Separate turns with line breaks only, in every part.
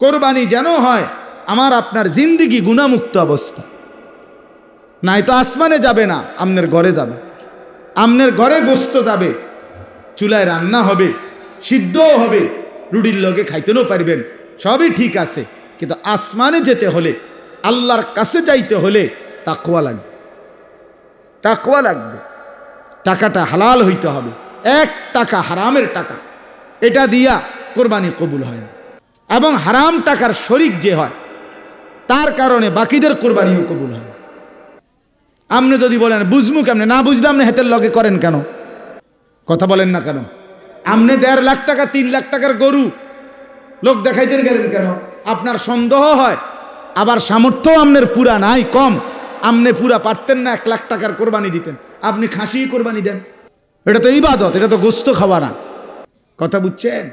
কোরবানি যেন হয়, আমার আপনার জিন্দিগি গুণামুক্ত অবস্থা। নাই তো আসমানে যাবে না, আমনের ঘরে যাবে। আমনের ঘরে গোস্ত যাবে, চুলায় রান্না হবে, সিদ্ধও হবে, রুটির লগে খাইতেও পারবেন, সবই ঠিক আছে। কিন্তু আসমানে যেতে হলে, আল্লাহর কাছে যাইতে হলে তাকওয়া লাগবে। তাকওয়া লাগবে। টাকাটা হালাল হইতে হবে। এক টাকা হারামের টাকা, এটা দিয়া কোরবানি কবুল হয় না। এবং হারাম টাকার শরিক যে হয়, তার কারণে বাকিদের কোরবানিও কবুল হয়। আপনি যদি বলেন, বুঝমু কেমনে? না বুঝলাম না হেতের লগে করেন কেন? কথা বলেন না কেন? আপনি দেড় লাখ টাকা, তিন লাখ টাকার গরু, লোক দেখাইতে গেলেন কেন? আপনার সন্দেহ হয়, আবার সামর্থ্য আপনার পুরা নাই, কম। আপনি পুরা পারতেন না, এক লাখ টাকার কোরবানি দিতেন। আপনি খাসি কোরবানি দেন। এটা তো ইবাদত, এটা তো গোস্ত খাওয়া না। কথা বুঝছেন?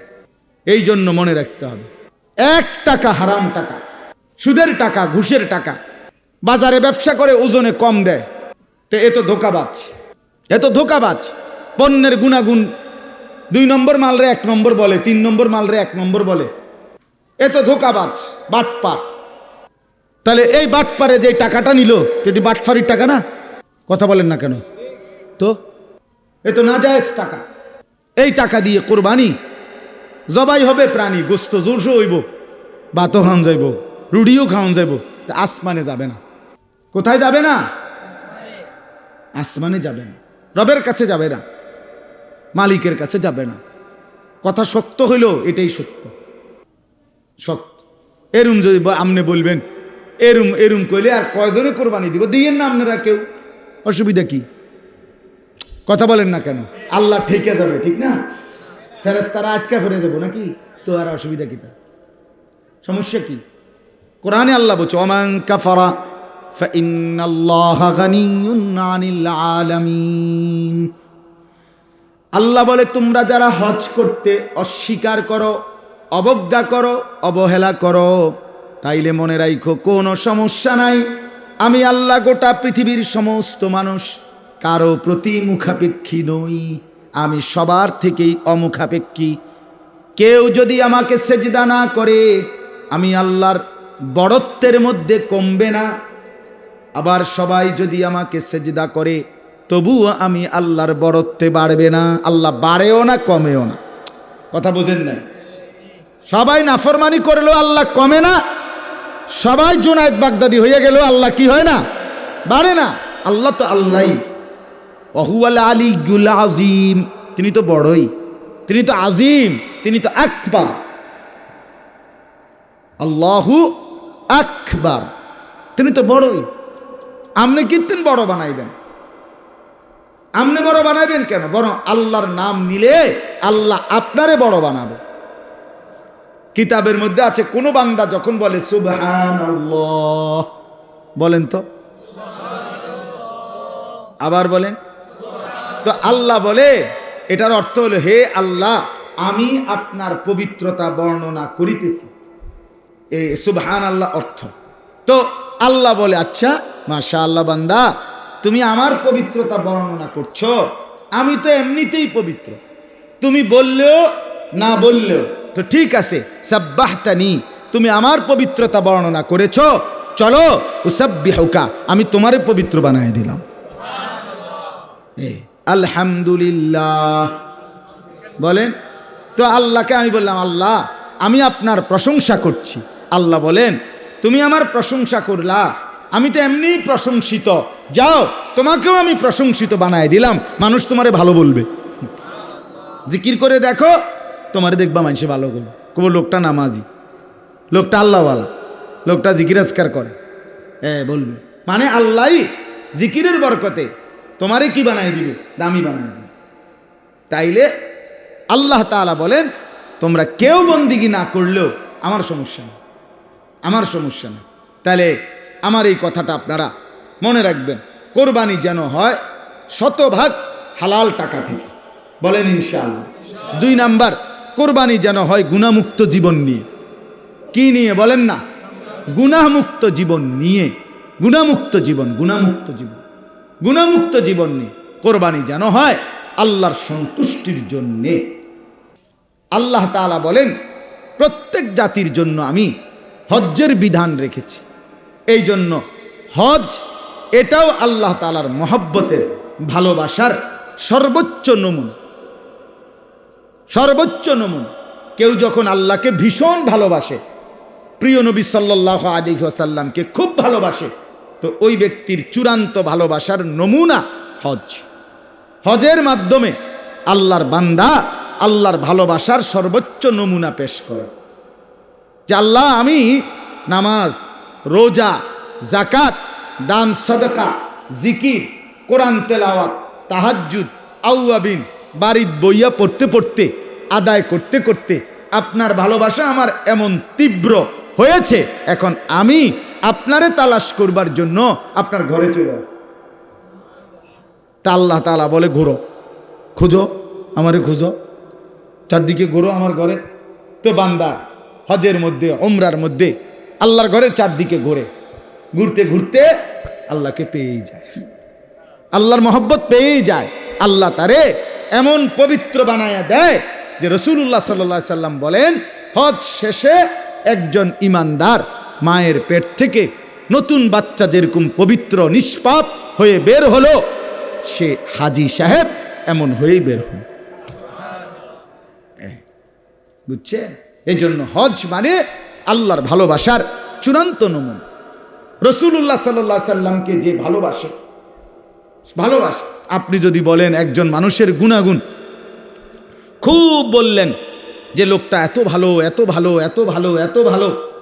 এই জন্য মনে রাখতে হবে। এক টাকা হারাম টাকা, সুদের টাকা, ঘুষের টাকা। বাজারে ব্যবসা করে ওজনে কম দেয়। তো এ তো ধোকাবাজ, এ তো ধোকাবাজ। পণ্যের গুণাগুণ, দুই নম্বর মালরে এক নম্বর বলে, তিন নম্বর মালরে এক নম্বর বলে। এ তো ধোকাবাজ, বাটপার। তাহলে এই বাটপারে যে টাকাটা নিল এটি বাটফারির টাকা না? কথা বলেন না কেন? তো? এ তো না টাকা। এই টাকা দিয়ে কোরবানি জবাই হবে প্রাণী, গোস্ত জোরসো হইব ভাতও খাওয়ান যাইব, রুটিও খাওয়ান যাইব, তা আসমানে যাবে না। কোথায় যাবে না? আসমানে যাবে না। রবের কাছে যাবে না, মালিকের কাছে যাবে না। কথা শক্ত হইল, এটাই সত্য। শক্ত এরুম যদি আপনি বলবেন, এরুম এরুম কইলে আর কয়জনে কোরবানি দিব? দিয়েন না আপনারা কেউ। অসুবিধা কি? কথা বলেন না কেন? আল্লাহ ঠেকে যাবে, ঠিক না? ফেরেস্তারা আটকা ফেরে যাব নাকি? তো আর অসুবিধা কী তা? সমস্যা কি? কোরআনে আল্লাহ বলছো অমাং কাফারা আল্লাহ বলে, তোমরা যারা হজ করতে অস্বীকার করো, অবজ্ঞা করো, অবহেলা করো, তাইলে মনে রাইখো, কোনো সমস্যা নাই। আমি আল্লাহ গোটা পৃথিবীর সমস্ত মানুষ, কারও প্রতি মুখাপেক্ষী নই। আমি সবার থেকেই অমুখাপেক্ষী। কেউ যদি আমাকে সেজদা না করে, আমি আল্লাহর বড়ত্বের মধ্যে কমবে না। আবার সবাই যদি আমাকে সেজদা করে, তবুও আমি আল্লাহর বড়ত্বে বাড়বে না, আল্লাহ বাড়েও না, কমেও না। কথা বোঝেন নাই? সবাই নাফরমানি করলেও আল্লাহ কমে না। সবাই জোনায়দ বাগদাদি হয়ে গেলেও আল্লাহ কি হয় না? বাড়ে না। আল্লাহ তো আল্লাহ অহুয়াল আলী গুল আজিম তিনি তো বড়ই। তিনি তো আজিম তিনি তো আকবার। আল্লাহু আকবার। তিনি তো বড়ই। আপনি কীর্তন বড় বানাইবেন? আপনি বড় বানাইবেন কেন? বরং আল্লাহর নাম নিলে আল্লাহ আপনারে বড় বানাবে। কিতাবের মধ্যে আছে, কোনো বান্দা যখন বলে সুবহান বলেন তো? আবার বলেন? তো আল্লাহ বলে এটার অর্থ হলো হে আল্লাহ আমি আপনার পবিত্রতা বর্ণনা করিতেছি। এই সুবহান আল্লাহ অর্থ। তো আল্লাহ বলে আচ্ছা মাশা আল্লাহ বান্দা তুমি আমার পবিত্রতা বর্ণনা করছ আমি তো এমনিতেই পবিত্র। তুমি বললেও না বললেও তো ঠিক আছে সাব্বাহতানি তুমি আমার পবিত্রতা বর্ণনা করেছ চলো উসাব্বিহুকা আমি তোমারে পবিত্র বানায় দিলাম। এ, আলহামদুলিল্লাহ। বলেন, তো আল্লাহকে আমি বললাম, আল্লাহ, আমি আপনার প্রশংসা করছি। আল্লাহ বলেন, তুমি আমার প্রশংসা করলা। আমি তো এমনি প্রশংসিত। যাও, তোমাকেও আমি প্রশংসিত বানায় দিলাম। মানুষ তোমারে ভালো বলবে। জিকির করে দেখো, তোমারে দেখবা মানুষে ভালো করবে কবো, লোকটা নামাজি, লোকটা আল্লাহওয়ালা, লোকটা জিকির আজকার করে। হ্যাঁ বলবে। মানে আল্লাহ জিকিরের বরকতে তোমারে কি বানাই দিবে? দামি বানাই দিবে। তাইলে আল্লাহ তাআলা বলেন, তোমরা কেউ বন্দিগি না করলেও আমার সমস্যা নেই। আমার সমস্যা নেই। তাহলে আমার এই কথাটা আপনারা মনে রাখবেন, কোরবানি যেন হয় শতভাগ হালাল টাকা থেকে। বলেন ইনশাআল্লাহ। দুই নাম্বার, কোরবানি যেন হয় গুণামুক্ত জীবন নিয়ে। কি নিয়ে বলেন না? গুণামুক্ত জীবন নিয়ে। গুণামুক্ত জীবন গুণামুক্ত জীবন। গুণামুক্ত জীবন নিয়ে। কোরবানি যেন হয় আল্লাহর সন্তুষ্টির জন্যে। আল্লাহ তাআলা বলেন, প্রত্যেক জাতির জন্য আমি হজ্জের বিধান রেখেছি। এই জন্য হজ এটাও আল্লাহ তালার মহব্বতের ভালোবাসার সর্বোচ্চ নমুনা। সর্বোচ্চ নমুনা। কেউ যখন আল্লাহকে ভীষণ ভালোবাসে, প্রিয় নবী সাল্লাহ আলী আসাল্লামকে খুব ভালোবাসে তো ওই ব্যক্তির চূড়ান্ত ভালোবাসার নমুনা হজ। হজের মাধ্যমে আল্লাহর বান্দা আল্লাহর ভালোবাসার সর্বোচ্চ নমুনা পেশ করে। যে আল্লাহ, আমি নামাজ, রোজা জাকাত দান, সদকা, জিকির, কোরআন তেলাওয়াত, তাহাজ্জুদ, আউয়াবিন বাড়ির বইয়া পড়তে পড়তে, আদায় করতে করতে আপনার ভালোবাসা আমার এমন তীব্র হয়েছে, এখন আমি আপনারে তালাশ করবার জন্য আপনার ঘরে চলে আস। তা আল্লাহ তালা বলে, ঘোরো, খুঁজো, আমারে খুঁজো। চারদিকে ঘোরো আমার ঘরে। তো বান্দা, হজের মধ্যে ওমরার মধ্যে আল্লাহর ঘরে চারদিকে ঘোরে। ঘুরতে ঘুরতে আল্লাহকে পেয়েই যায়। আল্লাহর মহব্বত পেয়েই যায়। আল্লাহ তারে এমন পবিত্র বানায়া দেয় যে রসুল্লাহ সাল্লা সাল্লাম বলেন, হজ শেষে একজন ইমানদার মায়ের পেট থেকে নতুন বাচ্চা যেরকম পবিত্র, নিষ্পাপ হয়ে বের হলো, সে হাজি সাহেব এমন হয়েই বের হল। বুঝছেন? এই জন্য হজ মানে আল্লাহর ভালোবাসার চূড়ান্ত নমুন। রসুল্লাহ সাল্লাহ সাল্লামকে যে ভালোবাসে ভালোবাসে। আপনি যদি বলেন একজন মানুষের গুণাগুণ, খুব বললেন যে লোকটা এত ভালো এত ভালো এত ভালো এত ভালো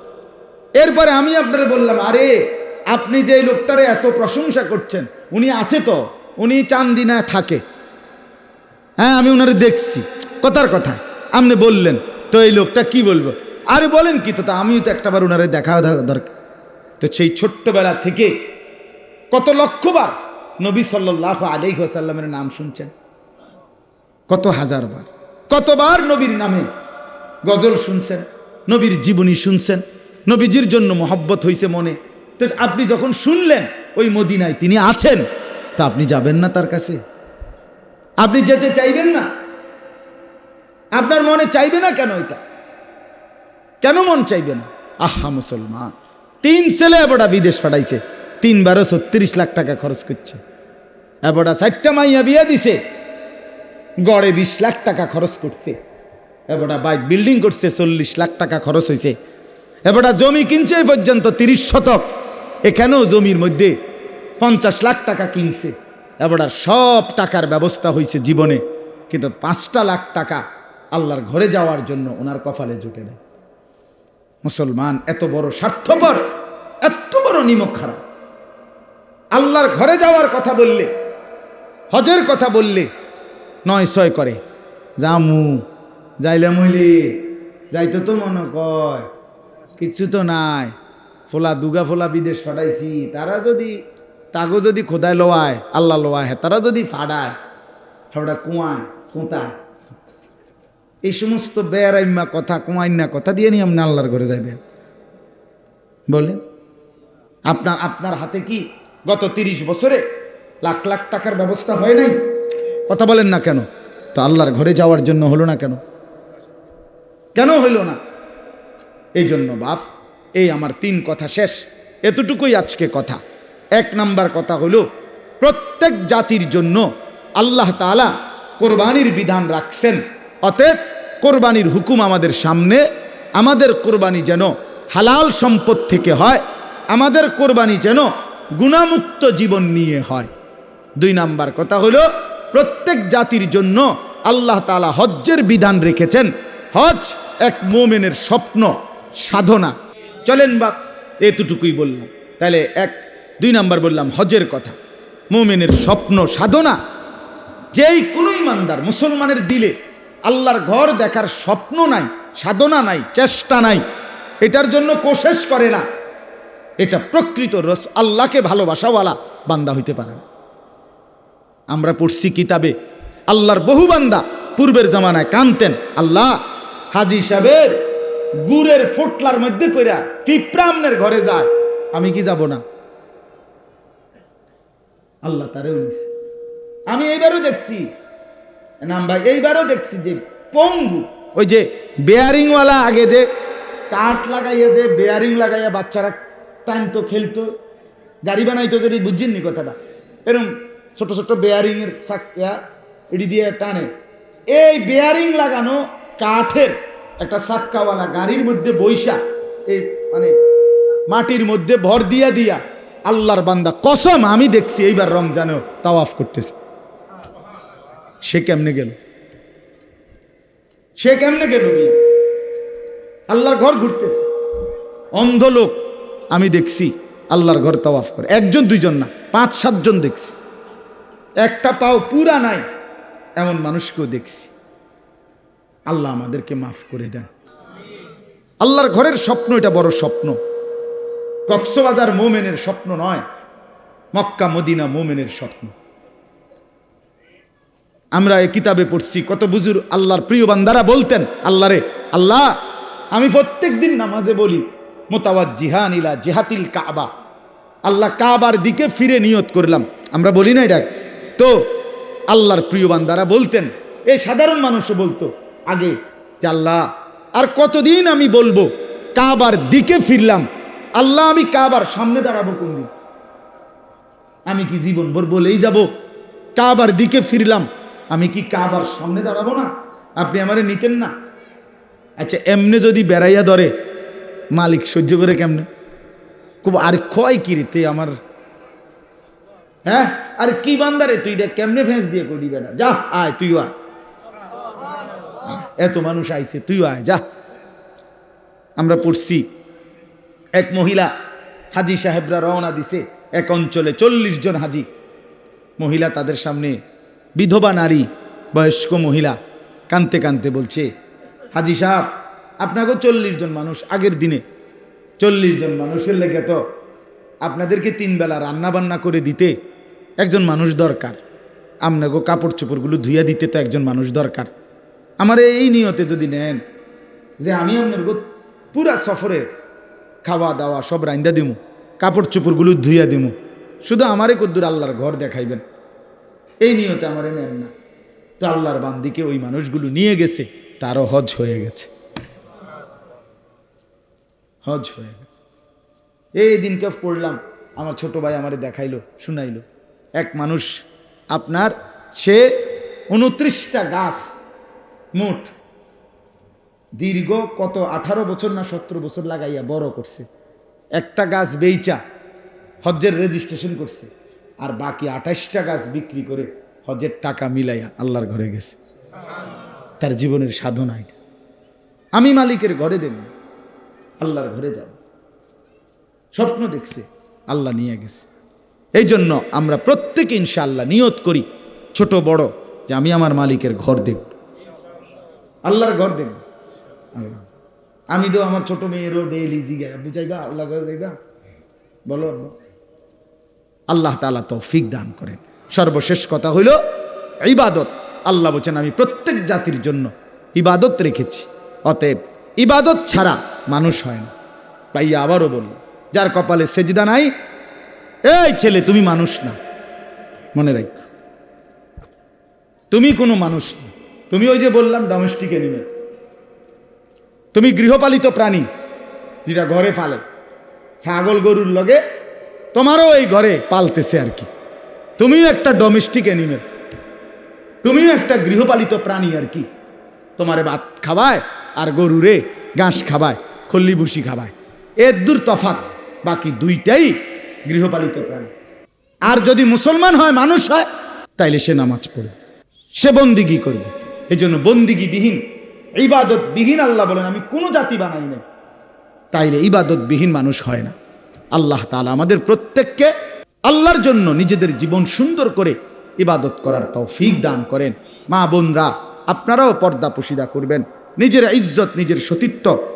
এরপরে আমি আপনার বললাম, আরে, আপনি যে লোকটারে এত প্রশংসা করছেন, উনি আছে তো? উনি চান্দিনায় থাকে। হ্যাঁ আমি ওনারে দেখছি। কথার কথা। আপনি বললেন, তো এই লোকটা কি বলব? আরে, বলেন কি তো আমিও তো একটাবার ওনারে দেখা দরকার। তো সেই ছোট্টবেলা থেকে কত লক্ষবার নবী সাল্লাহ আলি সাল্লামের নাম শুনছেন? কত হাজার বার। কতবার নবীর নামে গজল শুনছেন? নবীর জীবনী শুনছেন? নবীজির জন্য মহব্বত হয়েছে মনে। তো আপনি যখন শুনলেন, ওই মদিনায় তিনি আছেন, তা আপনি যাবেন না তার কাছে। আপনি যেতে চাইবেন না। আপনার মনে চাইবে না কেন এটা? কেন মন চাইবে না? আহা, মুসলমান। তিন ছেলে এবটা বিদেশ পাঠাইছে, তিনবারও ছত্রিশ লাখ টাকা খরচ করছে। এবটা চারটা মাইয়া বিয়া দিছে, গড়ে বিশ লাখ টাকা খরচ করছে। এবটা বাইক বিল্ডিং করছে, চল্লিশ লাখ টাকা খরচ হয়েছে এবটা জমি কিনছে এই পর্যন্ত তিরিশ শতক। এখানেও জমির মধ্যে পঞ্চাশ লাখ টাকা কিনছে। এবটার সব টাকার ব্যবস্থা হয়েছে জীবনে। কিন্তু পাঁচটা লাখ টাকা আল্লাহর ঘরে যাওয়ার জন্য ওনার কপালে জুটে নেয় মুসলমান, এত বড় স্বার্থপর, এত বড় নিমক খারাপ আল্লাহর ঘরে যাওয়ার কথা বললে, হজের কথা বললে নয় ছয় করে, জামু যাইলে মইলি যাইতো তো মনে কয়। কিচ্ছু তো নাই। ফোলা দুগা ফোলা বিদেশ ফাটাইছি। তারা যদি, তাগো যদি খোদায় লোয়ায় আল্লাহ লোয়ায় তারা যদি ফাড়ায় ওটা কুয়ায় এই সমস্ত বেড়াইম্মা কথা কুমাইন্না কথা দিয়ে নিয়ে আপনি আল্লাহর ঘরে যাইবেন। বলেন, আপনার আপনার হাতে কি গত তিরিশ বছরে লাখ লাখ টাকার ব্যবস্থা হয় নাই? কথা বলেন না কেন? তো আল্লাহর ঘরে যাওয়ার জন্য হলো না কেন? কেন হইল না? এই জন্য বাপ, এই আমার তিন কথা শেষ। এতটুকুই আজকে কথা। এক নাম্বার কথা হলো, প্রত্যেক জাতির জন্য আল্লাহ তালা কোরবানির বিধান রাখছেন। অতএব কোরবানির হুকুম আমাদের সামনে। আমাদের কোরবানি যেন হালাল সম্পদ থেকে হয়, আমাদের কোরবানি যেন গুণামুক্ত জীবন নিয়ে হয়। দুই নাম্বার কথা হলো, প্রত্যেক জাতির জন্য আল্লাহ তালা হজ্জের বিধান রেখেছেন। হজ এক মোমেনের স্বপ্ন। সাধনা। চলেন বাপ এতটুকুই বললাম। তাহলে এক, দুই নাম্বার বললাম হজের কথা। মোমেনের স্বপ্ন সাধনা। যেই কোনো ইমানদার মুসলমানের দিলে আল্লাহর ঘর দেখার স্বপ্ন নাই, সাধনা নাই, চেষ্টা নাই, এটার জন্য কোশেষ করে না। এটা প্রকৃত রস, আল্লাহকে ভালোবাসাওয়ালা বান্দা হইতে পারে না। আমরা পড়ছি কিতাবে, আল্লাহর বহু বান্দা পূর্বের জামানায় কানতেন, আল্লাহ হাজি সাহেবের গুড়ের ফোটলার মধ্যে কইরা পিঁপড়ামনের ঘরে যায়। আমি কি যাব না? আল্লাহ তারেও নিছে আমি এইবারও দেখছি। নাম ভাই, এইবারও দেখছি যে পঙ্গু, ওই যে বেয়ারিংওয়ালা আগে যে কাঠ লাগাইয়া যে বেয়ারিং লাগাইয়া বাচ্চারা টানতো, খেলতো, গাড়ি বানাইতো যদি বুঝছেননি কথাটা। এরকম ছোট ছোট বেয়ারিংয়ের চাকা এটি দিয়ে টানে। এই বেয়ারিং লাগানো কাঠের একটা চাক্কাওয়ালা গাড়ির মধ্যে বৈশা এই মানে মাটির মধ্যে ভর দিয়া দিয়া আল্লাহর বান্দা, কসম আমি দেখছি এইবার রমজানেও তাওয়াফ করতেছে। সে কেমনে গেল? সে কেমনে গেল? আল্লাহর ঘর ঘুরতেছে। অন্ধ লোক আমি দেখছি আল্লাহর ঘর তাওয়াফ করে। একজন, দুইজন না, পাঁচ, সাতজন দেখছি। একটা পাও পুরা নাই, এমন মানুষকেও দেখছি। আল্লাহ আমাদেরকে মাফ করে দেন। আল্লাহর ঘরের স্বপ্ন এটা বড় স্বপ্ন। কক্সবাজার মোমেনের স্বপ্ন নয়, মক্কা, মদিনা মোমেনের স্বপ্ন। আমরা এই কিতাবে পড়ছি, কত বুজুর আল্লাহর প্রিয় বান্দারা বলতেন আল্লাহরে আল্লাহ, আমি প্রত্যেক দিন নামাজে বলি মোতাবাদ জিহান ইলা জেহাতিল কাবা। আল্লাহ কাবার দিকে ফিরে নিয়ত করলাম। আমরা বলি না এটা? তো আল্লাহর প্রিয় বান্দারা বলতেন এই সাধারণ মানুষও বলতো আগে। আল্লাহ আর কতদিন আমি বলব, কাবার দিকে ফিরলাম। আল্লাহ, আমি কাবার সামনে দাঁড়াবো কোনদিন আমি কি জীবন ভর বলেই যাব? কাবার দিকে ফিরলাম। আমি কি কাবার সামনে দাঁড়াবো না? আপনি আমারে নিতেন না? আচ্ছা এমনে যদি বেড়াইয়া ধরে, মালিক সহ্য করে কেমনে? খুব আর ক্ষয় কিরিতে আমার? হ্যাঁ? আর কি বান্দারে তুই? এটা কেমনে ফেঁস দিয়ে করবি বেটা? যা, আয়, তুইও আয়। এত মানুষ আইছে, তুইও আয়, যা। আমরা পড়ছি, এক মহিলা হাজি সাহেবরা রওনা দিছে, এক অঞ্চলে চল্লিশ জন হাজি। মহিলা তাদের সামনে বিধবা নারী, বয়স্ক মহিলা কানতে কানতে বলছে, হাজি সাহেব, আপনাকেও চল্লিশ জন মানুষ, আগের দিনে চল্লিশ জন মানুষের লেগে তো আপনাদেরকে তিনবেলা রান্না বান্না করে দিতে একজন মানুষ দরকার। আপনাকে কাপড় চোপড়গুলো ধুইয়া দিতে তো একজন মানুষ দরকার। আমার এই নিয়তে যদি নেন, যে আমি আপনার পুরা সফরে খাওয়া দাওয়া সব রাইন্দা দিমু, কাপড় চোপড়গুলো ধুইয়া দিমু, শুধু আমারই কদ্দুর আল্লাহর ঘর দেখাইবেন। এই নিয়তে আমারে নেন না। তো আল্লাহর বান্দিকে ওই মানুষগুলো নিয়ে গেছে, তারও হজ হয়ে গেছে। হজ হয়ে গেছে। এই দিনকে পড়লাম, আমার ছোট ভাই আমারে দেখাইলো, শুনাইলো। এক মানুষ, আপনার সে উনত্রিশটা গাছ মোট। দীর্ঘ কত? আঠারো বছর না সতেরো বছর লাগাইয়া বড় করছে। একটা গাছ বেইচা, হজ্জের রেজিস্ট্রেশন করছে। আর বাকি আঠাশটা গাছ বিক্রি করে হজের টাকা মিলাইয়া আল্লাহর ঘরে গেছে। তার জীবনের সাধনা এটা। আমি মালিকের ঘরে দেব, আল্লাহর ঘরে যাব। স্বপ্ন দেখছে, আল্লাহ নিয়ে গেছে। এই জন্য আমরা প্রত্যেকে ইনশাআল্লাহ নিয়ত করি, ছোট বড়, যে আমি আমার মালিকের ঘর দেখব। আল্লাহর ঘর দেখব আমি তো আমার ছোট মেয়েরও ডেইলি জিগা বুঝাইবা আল্লাহ ঘর যাইবা বলো। আল্লাহ তালা তৌফিক দান করেন। সর্বশেষ কথা হইল, ইবাদত। আল্লাহ বলছেন, আমি প্রত্যেক জাতির জন্য ইবাদত রেখেছি। অতএব ইবাদত ছাড়া মানুষ হয় না। পাইয়া আবারও বলল, যার কপালে সেজদা নাই, এই ছেলে, তুমি মানুষ না। মনে রাখ। তুমি কোনো মানুষ না। তুমি ওই যে বললাম ডোমেস্টিক এনিমেল তুমি গৃহপালিত প্রাণী, যেটা ঘরে ফালে ছাগল গরুর লগে তোমারও এই ঘরে পালতেছে আর কি। তুমিও একটা ডোমেস্টিক অ্যানিমেল তুমিও একটা গৃহপালিত প্রাণী আর কি। তোমারে ভাত খাবায় আর গরুরে ঘাস খাবায় খল্লি ভুসি খাবায় এর দূর তফাৎ, বাকি দুইটাই গৃহপালিত প্রাণী। আর যদি মুসলমান হয়, মানুষ হয়, তাইলে সে নামাজ পড়বে। সে বন্দিগি করবে। এই জন্য বন্দিগিবিহীন ইবাদত বিহীন আল্লাহ বলেন, আমি কোনো জাতি বানাই নাই। তাইলে ইবাদতবিহীন মানুষ হয় না। আল্লাহ তাআলা আমাদের প্রত্যেককে আল্লাহর জন্য নিজেদের জীবন সুন্দর করে ইবাদত করার তৌফিক দান করেন। মা বোনরা, আপনারাও পর্দা পুশিদা করবেন। নিজের ইজ্জত, নিজের সতীত্ব,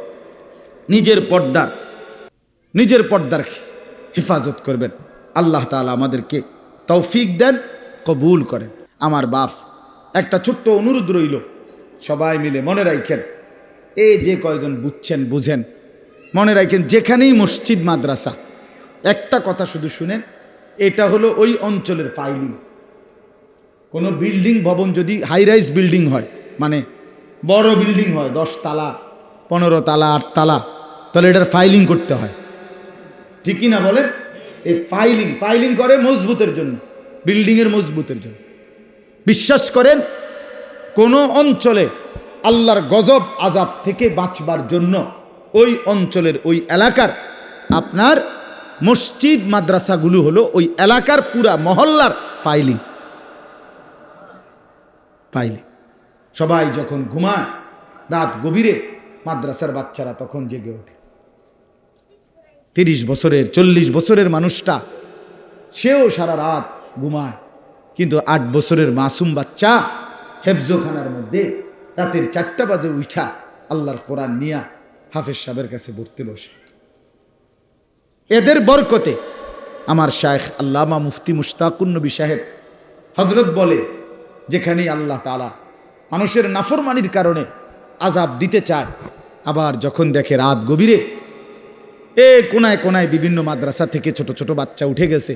নিজের পর্দার নিজের পর্দার হেফাজত করবেন। আল্লাহ তাআলা আমাদেরকে তৌফিক দেন, কবুল করেন। আমার বাপ একটা ছোট্ট অনুরোধ রইল। সবাই মিলে মনে রাখেন এই যে কয়জন বুঝছেন, বুঝেন। মনে রাখেন যেখানেই মসজিদ, মাদ্রাসা। একটা কথা শুধু শুনেন, এটা হলো ওই অঞ্চলের ফাইলিং কোনো বিল্ডিং ভবন যদি হাই রাইজ বিল্ডিং হয় মানে বড় বিল্ডিং হয়, দশ তালা, পনেরো তালা, আট তালা, তাহলে এটার ফাইলিং করতে হয়। ঠিকই না বলেন? এই ফাইলিং ফাইলিং করে মজবুতের জন্য বিল্ডিংয়ের মজবুতের জন্য। বিশ্বাস করেন, কোনো অঞ্চলে আল্লাহর গজব আজাব থেকে বাঁচবার জন্য ওই অঞ্চলের ওই এলাকার আপনার মসজিদ, মাদ্রাসাগুলো হলো ওই এলাকার পুরা মহল্লার ফাইলিং ফাইলিং সবাই যখন ঘুমায়, রাত গভীরে মাদ্রাসার বাচ্চারা তখন জেগে ওঠে। তিরিশ বছরের, চল্লিশ বছরের মানুষটা, সেও সারা রাত ঘুমায়। কিন্তু আট বছরের মাসুম বাচ্চা হেফজোখানার মধ্যে রাতের চারটা বাজে উঠা আল্লাহর কোরআন নিয়া হাফেজ সাহেবের কাছে পড়তে বসে। এদের বরকতে আমার শায়েখ আল্লামা মুফতি মুশতাকুন নবী সাহেব হজরত বলে যেখানে আল্লাহ তালা মানুষের নাফরমানির কারণে আজাব দিতে চায়, আবার যখন দেখে রাত গভীরে এ কোনায় কোনায় বিভিন্ন মাদ্রাসা থেকে ছোট ছোট বাচ্চা উঠে গেছে,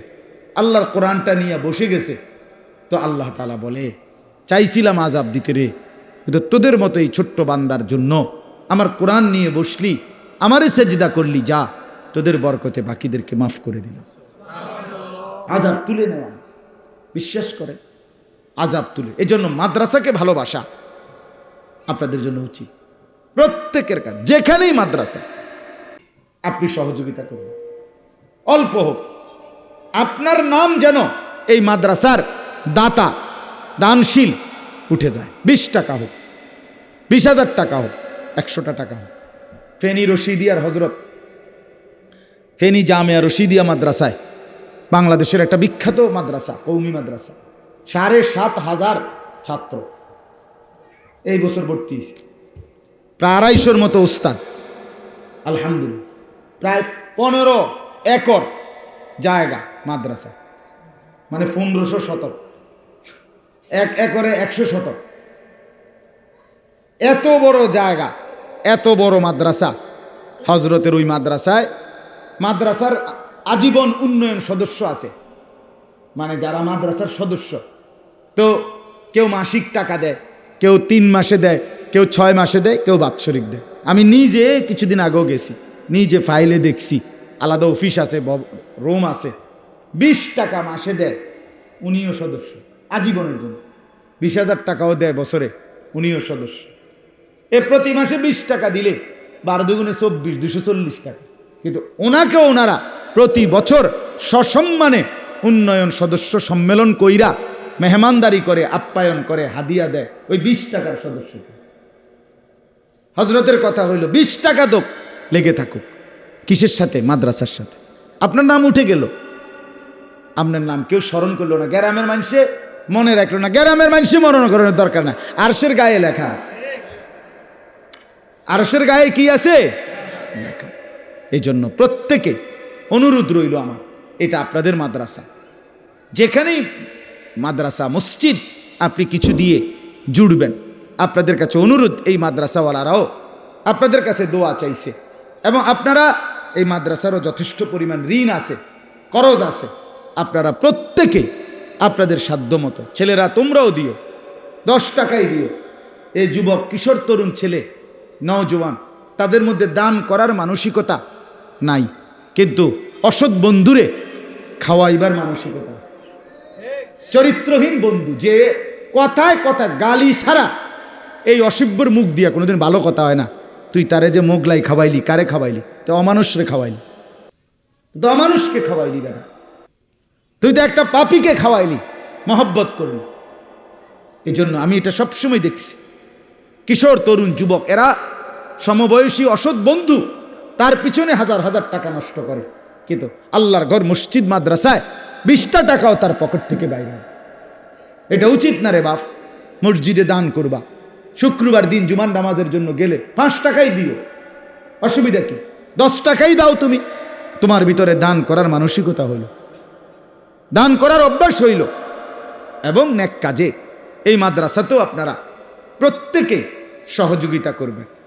আল্লাহর কোরআনটা নিয়ে বসে গেছে তো আল্লাহ তালা বলে, চাইছিলাম আজাব দিতে রে, কিন্তু তোদের মতো এই ছোট্ট বান্দার জন্য আমার কোরআন নিয়ে বসলি, আমারে সেজদা করলি, যা, তোদের বরকতে বাকিদেরকে মাফ করে দিলাম। আজাব তুলে নেওয়া, বিশ্বাস করে আজাব তুলে। এই জন্য মাদ্রাসাকে ভালোবাসা আপনাদের জন্য উচিত। প্রত্যেকের কাজ, যেখানেই মাদ্রাসা, আপনি সহযোগিতা করুন। অল্প হোক, আপনার নাম যেন এই মাদ্রাসার দাতা, দানশীল উঠে যায়। বিশ টাকা হোক, বিশ হাজার টাকা হোক, একশোটা টাকা হোক। ফেনী রশিদিয়ার হজরত ফেনী জামিয়া রশিদিয়া মাদ্রাসায়, বাংলাদেশের একটা বিখ্যাত মাদ্রাসা কৌমি মাদ্রাসা, সাড়ে সাত হাজার ছাত্র। এই বছর ভর্তি হয়েছে। প্রায় আড়াইশোর মতো উস্তাদ। আলহামদুলিল্লাহ। প্রায় পনেরো একর জায়গা মাদ্রাসা। মানে পনেরোশো শতক। এক একরে একশো শতক। এত বড় জায়গা, এত বড় মাদ্রাসা। হজরতের ওই মাদ্রাসায় মাদ্রাসার আজীবন উন্নয়ন সদস্য আছে। মানে যারা মাদ্রাসার সদস্য। তো কেউ মাসিক টাকা দেয়, কেউ তিন মাসে দেয়, কেউ ছয় মাসে দেয়, কেউ বাৎসরিক দেয়। আমি নিজে কিছুদিন আগেও গেছি, নিজে ফাইলে দেখছি। আলাদা অফিস আছে রুম আছে। বিশ টাকা মাসে দেয়, উনিও সদস্য। আজীবনের জন্য। বিশ হাজার টাকাও দেয় বছরে, উনিও সদস্য। এ প্রতি মাসে বিশ টাকা দিলে বারো দুগুণে চব্বিশ, দুশো চল্লিশ টাকা। কিন্তু ওনাকেও ওনারা প্রতি বছর সসম্মানে উন্নয়ন সদস্য সম্মেলন কইরা মেহমানদারি করে, আপ্যায়ন করে, হাদিয়া দেয় ওই বিশ টাকার সদস্যকে। হজরতের কথা হইল, বিশ টাকা দোক, লেগে থাকুক। কিসের সাথে? মাদ্রাসার সাথে। আপনার নাম উঠে গেল। আপনার নাম কেউ স্মরণ করল না। গ্রামের মানুষে মনে রাখল না। গ্রামের মানুষে মরণ করানোর দরকার না। আরশের গায়ে লেখা আছে। আরশের গায়ে কি আছে? লেখা। এই জন্য প্রত্যেকে অনুরোধ রইল আমার। এটা আপনাদের মাদ্রাসা। যেখানেই মাদ্রাসা, মসজিদ আপনি কিছু দিয়ে জুড়বেন, আপনাদের কাছে অনুরোধ এই মাদ্রাসাওয়ালারাও আপনাদের কাছে দোয়া চাইছে। এবং আপনারা এই মাদ্রাসারও যথেষ্ট পরিমাণ ঋণ আছে, করজ আছে। আপনারা প্রত্যেকে আপনাদের সাধ্য মতো ছেলেরা, তোমরাও দিও। দশ টাকাই দিও। এই যুবক, কিশোর, তরুণ ছেলে, নওজোয়ান, তাদের মধ্যে দান করার মানসিকতা নাই। কিন্তু অসৎ বন্ধুরে খাওয়াইবার মানসিকতা আছে। চরিত্রহীন বন্ধু যে কথায় কথা গালি ছাড়া এই অসভ্যর মুখ দিয়া কোনোদিন ভালো কথা হয় না। তুই তারে যে মোগলাই খাওয়াইলি, কারে খাওয়াইলি? তো অমানুষরে খাওয়াইলি। তো অমানুষকে খাওয়াইলি বেটা। তুই তো একটা পাপিকে খাওয়াইলি, মহব্বত করলি। এই জন্য আমি এটা সবসময় দেখছি। কিশোর, তরুণ, যুবক, এরা সমবয়সী অসৎ বন্ধু, তার পিছনে হাজার হাজার টাকা নষ্ট করে। কিন্তু আল্লাহর ঘর মসজিদ, মাদ্রাসায় বিশটা টাকাও তার পকেট থেকে বাইরে এটা উচিত না রে বাপ, মসজিদে দান করবা। শুক্রবার দিন জুমান নামাজের জন্য গেলে পাঁচ টাকাই দিও। অসুবিধা কি? দশ টাকাই দাও তুমি। তোমার ভিতরে দান করার মানসিকতা হইল দান করার অভ্যাস হইল। এবং ন্যাক কাজে এই মাদ্রাসাতেও আপনারা প্রত্যেকে সহযোগিতা করবেন।